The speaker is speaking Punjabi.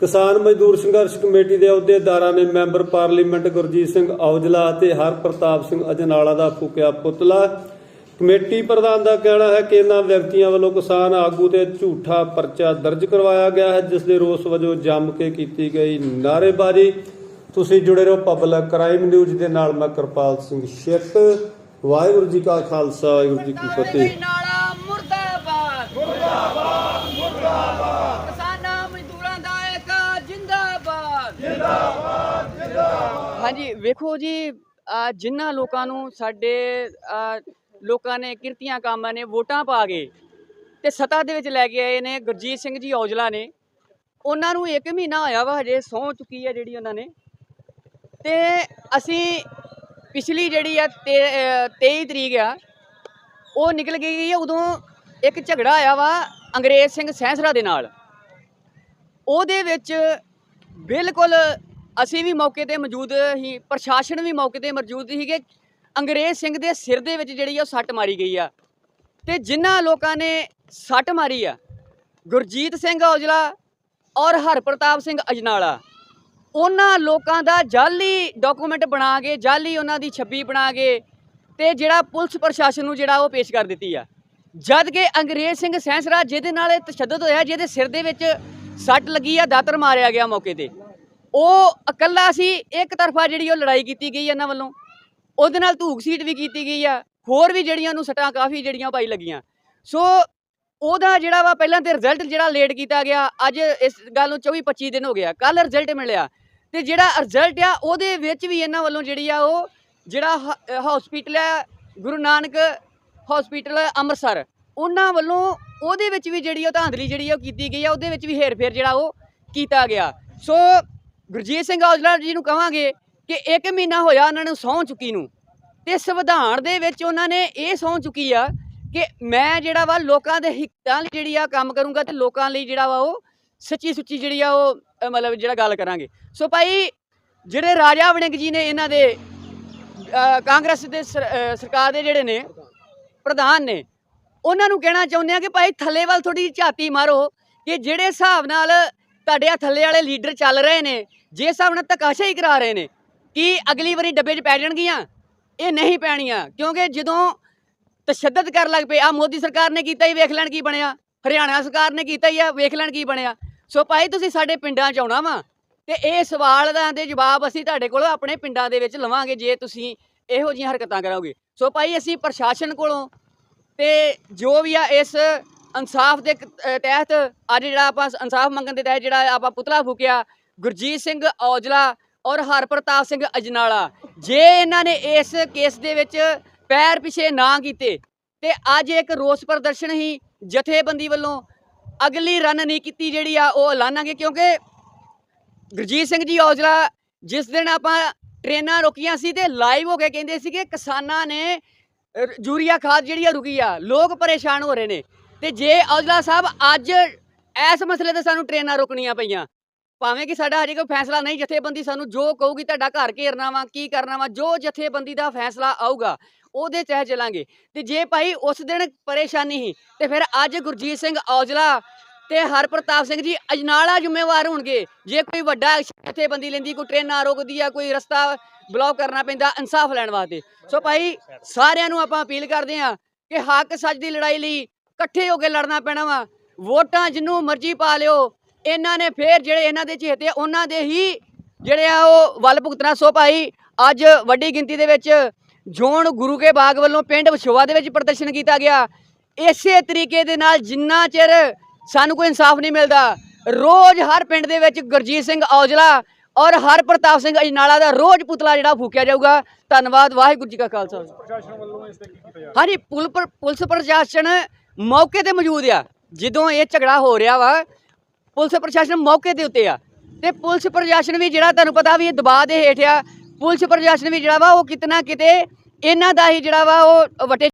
ਕਿਸਾਨ ਮਜ਼ਦੂਰ ਸੰਘਰਸ਼ ਕਮੇਟੀ ਦੇ ਅਹੁਦੇਦਾਰਾਂ ਨੇ ਮੈਂਬਰ ਪਾਰਲੀਮੈਂਟ ਗੁਰਜੀਤ ਸਿੰਘ ਔਜਲਾ ਅਤੇ ਹਰਪ੍ਰਤਾਪ ਸਿੰਘ ਅਜਨਾਲਾ ਦਾ ਫੂਕਿਆ ਪੁਤਲਾ। ਕਮੇਟੀ ਪ੍ਰਧਾਨ ਦਾ ਕਹਿਣਾ ਹੈ ਕਿ ਇਹਨਾਂ ਵਿਅਕਤੀਆਂ ਵੱਲੋਂ ਕਿਸਾਨ ਆਗੂ ਤੇ ਝੂਠਾ ਪਰਚਾ ਦਰਜ ਕਰਵਾਇਆ ਗਿਆ ਹੈ, ਜਿਸ ਦੇ ਰੋਸ ਵਜੋਂ ਜੰਮ ਕੇ ਕੀਤੀ ਗਈ ਨਾਅਰੇਬਾਜ਼ੀ। ਤੁਸੀਂ ਜੁੜੇ ਰਹੋ ਪਬਲਿਕ ਕ੍ਰਾਈਮ ਨਿਊਜ਼ ਦੇ ਨਾਲ, ਮੈਂ ਕਿਰਪਾਲ ਸਿੰਘ ਸ਼ੇਖ ਵਾਹਿਗੁਰੂ ਜੀ ਕਾ ਖਾਲਸਾ, ਵਾਹਿਗੁਰੂ ਜੀ ਕੀ ਫਤਿਹ ਨਾਲਾ ਮੁਰਦਾਬਾਦ ਮੁਰਦਾਬਾਦ ਮੁਰਦਾਬਾਦ ਕਿਸਾਨਾਂ ਮਜ਼ਦੂਰਾਂ ਦਾ ਇੱਕ ਜਿੰਦਾਬਾਦ ਜਿੰਦਾਬਾਦ ਜਿੰਦਾਬਾਦ ਹਾਂਜੀ, ਵੇਖੋ ਜੀ ਜਿਨ੍ਹਾਂ ਲੋਕਾਂ ਨੂੰ ਸਾਡੇ ਲੋਕਾਂ ਨੇ ਕਿਰਤੀਆਂ ਕਾਮਾਂ ਨੇ ਵੋਟਾਂ ਪਾ ਕੇ ਤੇ ਸੱਤਾ ਦੇ ਵਿੱਚ ਲੈ ਕੇ ਆਏ ਨੇ ਗੁਰਜੀਤ ਸਿੰਘ ਜੀ ਔਜਲਾ ਨੇ। ਉਹਨਾਂ ਨੂੰ 1 ਮਹੀਨਾ ਹੋਇਆ ਵਾ ਹਜੇ, ਸਹੁੰ ਚੁੱਕੀ ਹੈ ਜਿਹੜੀ ਉਹਨਾਂ ਨੇ। ਤੇ ਅਸੀਂ ਪਿਛਲੀ ਜਿਹੜੀ ਆ 23 ਤਰੀਕ ਆ, ਉਹ ਨਿਕਲ ਗਈ ਆ, ਉਦੋਂ ਇੱਕ ਝਗੜਾ ਆਇਆ ਵਾ ਅੰਗਰੇਜ਼ ਸਿੰਘ ਸੈਂਸਰਾ ਦੇ ਨਾਲ। ਉਹਦੇ ਵਿੱਚ ਬਿਲਕੁਲ ਅਸੀਂ ਵੀ ਮੌਕੇ ਤੇ ਮੌਜੂਦ ਹੀ, ਪ੍ਰਸ਼ਾਸਨ ਵੀ ਮੌਕੇ ਤੇ ਮੌਜੂਦ ਸੀਗੇ। ਅੰਗਰੇਜ਼ ਸਿੰਘ ਦੇ ਸਿਰ ਦੇ ਵਿੱਚ ਜਿਹੜੀ ਆ ਉਹ ਸੱਟ ਮਾਰੀ ਗਈ ਆ। ਤੇ ਜਿਨ੍ਹਾਂ ਲੋਕਾਂ ਨੇ ਸੱਟ ਮਾਰੀ ਆ, ਗੁਰਜੀਤ ਸਿੰਘ ਔਜਲਾ ਔਰ ਹਰਪ੍ਰਤਾਪ ਸਿੰਘ ਅਜਨਾਲਾ, ਉਹਨਾਂ ਲੋਕਾਂ ਦਾ ਜਾਲੀ ਡਾਕੂਮੈਂਟ ਬਣਾ ਕੇ ਜਾਲੀ ਉਹਨਾਂ ਦੀ ਛੱਬੀ ਬਣਾ ਕੇ ਤੇ ਜਿਹੜਾ ਪੁਲਿਸ ਪ੍ਰਸ਼ਾਸਨ ਨੂੰ ਜਿਹੜਾ ਉਹ ਪੇਸ਼ ਕਰ ਦਿੱਤੀ ਆ। ਜਦ ਕਿ ਅੰਗਰੇਜ਼ ਸਿੰਘ ਸੈਂਸਰਾ ਜਿਹਦੇ ਨਾਲ ਇਹ ਤਸ਼ੱਦਦ ਹੋਇਆ, ਜਿਹਦੇ ਸਿਰ ਦੇ ਵਿੱਚ ਸੱਟ ਲੱਗੀ ਆ, ਦਾਤਰ ਮਾਰਿਆ ਗਿਆ ਮੌਕੇ ਤੇ। ਉਹ ਇਕੱਲਾ ਸੀ, ਇੱਕ ਤਰਫਾ ਜਿਹੜੀ ਉਹ ਲੜਾਈ ਕੀਤੀ ਗਈ ਇਹਨਾਂ ਵੱਲੋਂ, ਉਹਦੇ ਨਾਲ ਧੂਕ ਸੀਟ ਵੀ ਕੀਤੀ ਗਈ ਆ, ਹੋਰ ਵੀ ਜਿਹੜੀਆਂ ਨੂੰ ਸੱਟਾਂ ਕਾਫੀ ਜਿਹੜੀਆਂ ਪਾਈ ਲੱਗੀਆਂ। ਸੋ ਉਹਦਾ ਜਿਹੜਾ ਵਾ ਪਹਿਲਾਂ ਤੇ ਰਿਜ਼ਲਟ ਜਿਹੜਾ ਲੇਟ ਕੀਤਾ ਗਿਆ, ਅੱਜ ਇਸ ਗੱਲ ਨੂੰ 24 25 ਦਿਨ ਹੋ ਗਿਆ ਕੱਲ ਰਿਜ਼ਲਟ ਮਿਲਿਆ। ਤੇ ਜਿਹੜਾ ਰਿਜ਼ਲਟ ਆ, ਉਹਦੇ ਵਿੱਚ ਵੀ ਇਹਨਾਂ ਵੱਲੋਂ ਜਿਹੜੀ ਆ ਉਹ ਜਿਹੜਾ ਹਸਪੀਟਲ ਹੈ ਗੁਰੂ ਨਾਨਕ ਹਸਪੀਟਲ ਅੰਮ੍ਰਿਤਸਰ, ਉਹਨਾਂ ਵੱਲੋਂ ਉਹਦੇ ਵਿੱਚ ਵੀ ਜਿਹੜੀ ਉਹ ਧਾਂਦਲੀ ਜਿਹੜੀ ਉਹ ਕੀਤੀ ਗਈ ਆ, ਉਹਦੇ ਵਿੱਚ ਵੀ ਹੇਰ-ਫੇਰ ਜਿਹੜਾ ਉਹ ਕੀਤਾ ਗਿਆ। ਸੋ ਗੁਰਜੀਤ ਸਿੰਘ ਔਜਲਾ ਜੀ ਨੂੰ ਕਹਾਂਗੇ ਕਿ ਇੱਕ ਮਹੀਨਾ ਹੋਇਆ ਉਹਨਾਂ ਨੂੰ ਸਹੁੰ ਚੁੱਕੀ ਨੂੰ। ਤੇ ਸੰਵਿਧਾਨ ਦੇ ਵਿੱਚ ਉਹਨਾਂ ਨੇ ਇਹ ਸਹੁੰ ਚੁੱਕੀ ਆ ਕਿ ਮੈਂ ਜਿਹੜਾ ਵਾ ਲੋਕਾਂ ਦੇ ਹਿੱਤਾਂ ਲਈ ਜਿਹੜੀ ਆ ਕੰਮ ਕਰੂੰਗਾ ਤੇ ਲੋਕਾਂ ਲਈ ਜਿਹੜਾ ਵਾ ਉਹ ਸੱਚੀ ਸੁੱਚੀ ਜਿਹੜੀ ਆ ਉਹ ਮਤਲਬ ਜਿਹੜਾ ਗੱਲ ਕਰਾਂਗੇ। ਸੋ ਭਾਈ, ਜਿਹੜੇ ਰਾਜਾ ਵੜਿੰਗ ਜੀ ਨੇ ਇਹਨਾਂ ਦੇ ਕਾਂਗਰਸ ਦੇ ਸਰ- ਸਰਕਾਰ ਦੇ ਜਿਹੜੇ ਨੇ, ਪ੍ਰਧਾਨ ਨੇ, ਉਹਨਾਂ ਨੂੰ ਕਹਿਣਾ ਚਾਹੁੰਦੇ ਆ ਕਿ ਭਾਈ ਥੱਲੇ ਵੱਲ ਥੋੜੀ ਝਾਤੀ ਮਾਰੋ ਕਿ ਜਿਹੜੇ ਹਿਸਾਬ ਨਾਲ ਤੁਹਾਡੇ ਆ ਥੱਲੇ ਵਾਲੇ ਲੀਡਰ ਚੱਲ ਰਹੇ ਨੇ, ਜੇ ਹਿਸਾਬ ਨਾਲ ਧੱਕਾਸ਼ਾਹੀ ਕਰਾ ਰਹੇ ਨੇ, ਕਿ ਅਗਲੀ ਵਾਰੀ ਡੱਬੇ 'ਚ ਪੈ ਜਾਣਗੀਆਂ? ਇਹ ਨਹੀਂ ਪੈਣੀਆਂ, ਕਿਉਂਕਿ ਜਦੋਂ ਤਸ਼ੱਦਦ ਕਰਨ ਲੱਗ ਪਏ ਆ ਮੋਦੀ ਸਰਕਾਰ ਨੇ ਕੀਤਾ ਹੀ, ਵੇਖ ਲੈਣ ਕੀ ਬਣਿਆ। ਹਰਿਆਣਾ ਸਰਕਾਰ ਨੇ ਕੀਤਾ ਹੀ ਆ, ਵੇਖ ਲੈਣ ਕੀ ਬਣਿਆ। ਸੋ ਭਾਈ, ਤੁਸੀਂ ਸਾਡੇ ਪਿੰਡਾਂ 'ਚ ਆਉਣਾ ਵਾ, ਤੇ ਇਹ ਸਵਾਲ ਦਾ ਦੇ ਜਵਾਬ ਅਸੀਂ ਤੁਹਾਡੇ ਕੋਲੋਂ ਆਪਣੇ ਪਿੰਡਾਂ ਦੇ ਵਿੱਚ ਲਵਾਂਗੇ, ਜੇ ਤੁਸੀਂ ਇਹੋ ਜਿਹੀਆਂ ਹਰਕਤਾਂ ਕਰੋਗੇ। ਸੋ ਭਾਈ, ਅਸੀਂ ਪ੍ਰਸ਼ਾਸਨ ਕੋਲੋਂ ਤੇ ਜੋ ਵੀ ਆ ਇਸ ਇਨਸਾਫ ਦੇ ਕ- ਤਹਿਤ ਅੱਜ ਜਿਹੜਾ ਆਪਾਂ ਇਨਸਾਫ ਮੰਗਣ ਦੇ ਤਹਿਤ ਜਿਹੜਾ ਆਪਾਂ ਪੁਤਲਾ ਫੂਕਿਆ, ਗੁਰਜੀਤ ਸਿੰਘ ਔਜਲਾ ਔਰ ਹਰਪ੍ਰਤਾਪ ਸਿੰਘ ਅਜਨਾਲਾ। ਜੇ ਇਹਨਾਂ ਨੇ ਇਸ ਕੇਸ ਦੇ ਵਿੱਚ ਪੈਰ ਪਿਛੇ ਨਾ ਕੀਤੇ, ਤੇ ਅੱਜ ਇੱਕ ਰੋਸ ਪ੍ਰਦਰਸ਼ਨ ਹੀ ਜਥੇਬੰਦੀ ਵੱਲੋਂ ਅਗਲੀ ਰਣਨੀਤੀ ਜਿਹੜੀ ਆ, ਉਹ ਐਲਾਨਾਂਗੇ ਕਿਉਂਕਿ ਗੁਰਜੀਤ ਸਿੰਘ ਜੀ ਔਜਲਾ ਜਿਸ ਦਿਨ ਆਪਾਂ ਟ੍ਰੇਨਾਂ ਰੁਕੀਆਂ ਸੀ ਤੇ ਲਾਈਵ ਹੋ ਕੇ ਕਹਿੰਦੇ ਸੀ ਕਿ ਕਿਸਾਨਾਂ ਨੇ ਯੂਰੀਆ ਖਾਦ ਜਿਹੜੀ ਆ ਰੁਕੀ ਆ, ਲੋਕ ਪਰੇਸ਼ਾਨ ਹੋ ਰਹੇ ਨੇ। ਤੇ ਜੇ ਔਜਲਾ ਸਾਹਿਬ ਅੱਜ ਇਸ ਮਸਲੇ ਤੇ ਸਾਨੂੰ ਟ੍ਰੇਨਾਂ ਰੁਕਣੀਆਂ ਪਈਆਂ, ਭਾਵੇਂ ਕਿ ਸਾਡਾ ਹਜੇ ਕੋਈ ਫੈਸਲਾ ਨਹੀਂ ਜਥੇਬੰਦੀ ਸਾਨੂੰ ਜੋ ਕਹੂਗੀ ਤੁਹਾਡਾ ਘਰ ਘੇਰਨਾ ਵਾ, ਕੀ ਕਰਨਾ ਵਾ, ਜੋ ਜਥੇਬੰਦੀ ਦਾ ਫੈਸਲਾ ਆਊਗਾ, ਉਹਦੇ ਤਹਿਤ ਚੱਲਾਂਗੇ। ਤੇ ਜੇ ਭਾਈ ਉਸ ਦਿਨ ਪਰੇਸ਼ਾਨੀ ਸੀ, ਤੇ ਫਿਰ ਅੱਜ ਗੁਰਜੀਤ ਸਿੰਘ ਔਜਲਾ ਤੇ ਹਰਪ੍ਰਤਾਪ ਸਿੰਘ ਜੀ ਅਜਨਾਲਾ ਜ਼ਿੰਮੇਵਾਰ ਹੋਣਗੇ। ਜੇ ਕੋਈ ਵੱਡਾ ਜਥੇਬੰਦੀ ਲੈਂਦੀ, ਕੋਈ ਟ੍ਰੇਨਾਂ ਰੋਕਦੀ ਆ, ਕੋਈ ਰਸਤਾ ਬਲੌਕ ਕਰਨਾ ਪੈਂਦਾ, ਇਨਸਾਫ ਲੈਣ ਵਾਸਤੇ। ਸੋ ਭਾਈ ਸਾਰਿਆਂ ਨੂੰ ਆਪਾਂ ਅਪੀਲ ਕਰਦੇ ਆ ਕਿ ਹੱਕ ਸੱਚ ਦੀ ਲੜਾਈ ਲਈ ਇਕੱਠੇ ਹੋ ਕੇ ਲੜਨਾ ਪੈਣਾ ਵਾ। ਵੋਟਾਂ ਜਿੰਨੂੰ ਮਰਜ਼ੀ ਪਾ ਲਿਓ ਇਹਨਾਂ ਨੇ ਫੇਰ ਜਿਹੜੇ ਇਹਨਾਂ ਦੇ ਚਹੇਤੇ ਉਹਨਾਂ ਦੇ ਹੀ ਜਿਹੜੇ ਆ ਉਹ ਵੱਲ ਭੁਗਤਣਾ ਸੋ ਭਾਈ ਅੱਜ ਵੱਡੀ ਗਿਣਤੀ ਦੇ ਵਿੱਚ ਜੋਨ ਗੁਰੂ ਕੇ ਬਾਗ ਵੱਲੋਂ ਪਿੰਡ ਵਿਛੋਆ ਦੇ ਵਿੱਚ ਪ੍ਰਦਰਸ਼ਨ ਕੀਤਾ ਗਿਆ। ਇਸੇ ਤਰੀਕੇ ਦੇ ਨਾਲ ਜਿੰਨਾ ਚਿਰ ਸਾਨੂੰ ਕੋਈ ਇਨਸਾਫ ਨਹੀਂ ਮਿਲਦਾ ਰੋਜ਼ ਹਰ ਪਿੰਡ ਦੇ ਵਿੱਚ ਗੁਰਜੀਤ ਸਿੰਘ ਔਜਲਾ ਔਰ ਹਰਪ੍ਰਤਾਪ ਸਿੰਘ ਅਜਨਾਲਾ ਦਾ ਰੋਜ਼ ਪੁਤਲਾ ਜਿਹੜਾ ਫੂਕਿਆ ਜਾਊਗਾ। ਧੰਨਵਾਦ ਵਾਹਿਗੁਰੂ ਜੀ ਕਾ ਖਾਲਸਾ। ਪ੍ਰਸ਼ਾਸਨ ਵੱਲੋਂ ਇਸ ਤੇ ਕੀ ਕੀਤਾ ਜਾ ਹਾਂਜੀ ਪੁਲ- ਪਰ- ਪੁਲਿਸ ਪ੍ਰਸ਼ਾਸਨ ਮੌਕੇ ਤੇ ਮੌਜੂਦ ਆ। ਜਦੋਂ ਇਹ ਝਗੜਾ ਹੋ ਰਿਹਾ ਵਾ, ਪੁਲਿਸ ਪ੍ਰਸ਼ਾਸਨ ਮੌਕੇ ਦੇ ਉੱਤੇ ਆ। ਤੇ ਪੁਲਿਸ ਪ੍ਰਸ਼ਾਸਨ ਵੀ ਜਿਹੜਾ ਤੁਹਾਨੂੰ ਪਤਾ ਵੀ ਇਹ ਦਬਾਅ ਦੇ ਹੇਠ ਆ। ਪੁਲਿਸ ਪ੍ਰਸ਼ਾਸਨ ਵੀ ਜਿਹੜਾ ਵਾ ਉਹ ਕਿਤਨਾ ਕਿਤੇ ਇਹਨਾਂ ਦਾ ਹੀ ਜਿਹੜਾ ਵਾ ਉਹ ਵਟੇ